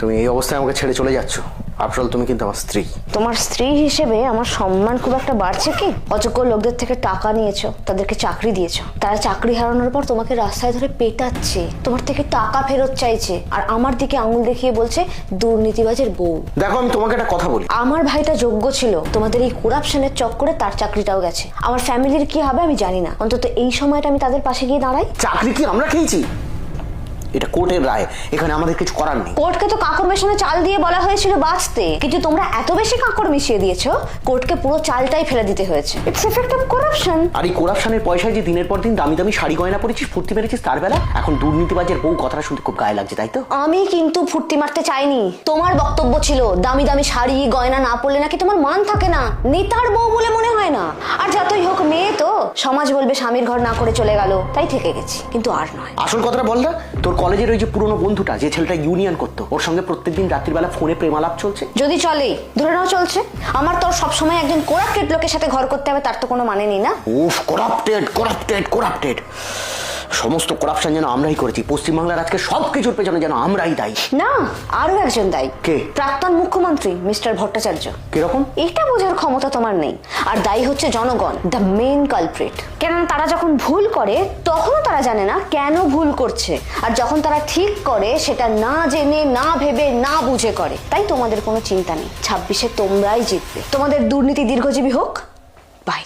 তুমি এই অবস্থায় আমাকে ছেড়ে চলে যাচ্ছ। আফসল তুমি কিন্তু আমার স্ত্রী। তোমার স্ত্রী হিসেবে আমার সম্মান খুব একটা বাড়ছে কি? অযোগ্য লোকদের থেকে টাকা নিয়েছো তাদেরকে চাকরি দিয়েছ। তারা চাকরি হারানোর পর তোমাকে রাস্তায় ধরে পেটাচ্ছে। তোমার থেকে টাকা ফেরত চাইছে। আর আমার দিকে আঙুল দেখিয়ে বলছে দুর্নীতিবাজের বউ। দেখো আমি তোমাকে একটা কথা বলি। আমার ভাইটা যোগ্য ছিল। তোমাদের এই করাপশনের চক্করে তার চাকরিটাও গেছে। আমার ফ্যামিলির কি হবে আমি জানি না। অন্তত এই সময়টা আমি তাদের পাশে গিয়ে দাঁড়াই। চাকরি কি আমরা খেয়েছি? এটা কোর্টের রায় এখানে আমাদের কিছু করার নেই। কোর্টকে তো কাকর মেশানো চাল দিয়ে বলা হয়েছিল বাঁচতে। কিন্তু তোমরা এত বেশি কাকর মিশিয়ে দিয়েছ কোর্টকে পুরো চালটাই ফেলে দিতে হয়েছে। ইটস এফেক্ট অফ করাপশন আর এই করাপশনের পয়সায় যে দিনের পর দিন দামি দামি শাড়ি গয়না পরেছিস ফুর্তি মেরেছিস তার বেলা এখন দুর্নীতিবাজের বউ কথাটা শুনতে খুব গায়ে লাগছে তাই তো? আমি কিন্তু ফুর্তি মারতে চাইনি। তোমার বক্তব্য ছিল দামি দামি শাড়ি গয়না না পরলে নাকি তোমার মান থাকে না। নেতার বউ বলে মনে হয় না আর যতই হোক মেয়ে তো সমাজ বলবে স্বামীর ঘর না করে চলে গেল তাই থেকে গেছি। কিন্তু আর নয়। আসল কথাটা বল না তোর কলেজের ওই যে পুরনো বন্ধুটা যে ছেলেটা ইউনিয়ন করতো ওর সঙ্গে প্রত্যেকদিন রাত্রিবেলা ফোনে প্রেমালাপ চলছে? যদি চলে ধরে নাও চলছে। আমার তো সবসময় একজন কোরাপ্টেড লোকের সাথে ঘর করতে হবে তার তো কোনো মানে নেই না। উফ কোরাপ্টেড কোরাপ্টেড করাপ্টেড সমস্ত করাপশন যেন আমরাই করেছি। পশ্চিমবাংলার আজকে সব কিছুর পেছনে যেন আমরাই দায়ী। না আরও একজন দায়ী। কে? প্রাক্তন মুখ্যমন্ত্রী মিস্টার ভট্টাচার্য। কীরকম? এটা বোঝার ক্ষমতা তোমার নেই। আর দায়ী হচ্ছে জনগণ দ্য মেন কালপ্রিট কেননা তারা যখন ভুল করে তখনও তারা জানে না কেন ভুল করছে। আর যখন তারা ঠিক করে সেটা না জেনে না ভেবে না বুঝে করে। তাই তোমাদের কোনো চিন্তা নেই। ছাব্বিশে তোমরাই জিতবে। তোমাদের দুর্নীতি দীর্ঘজীবী হোক। বাই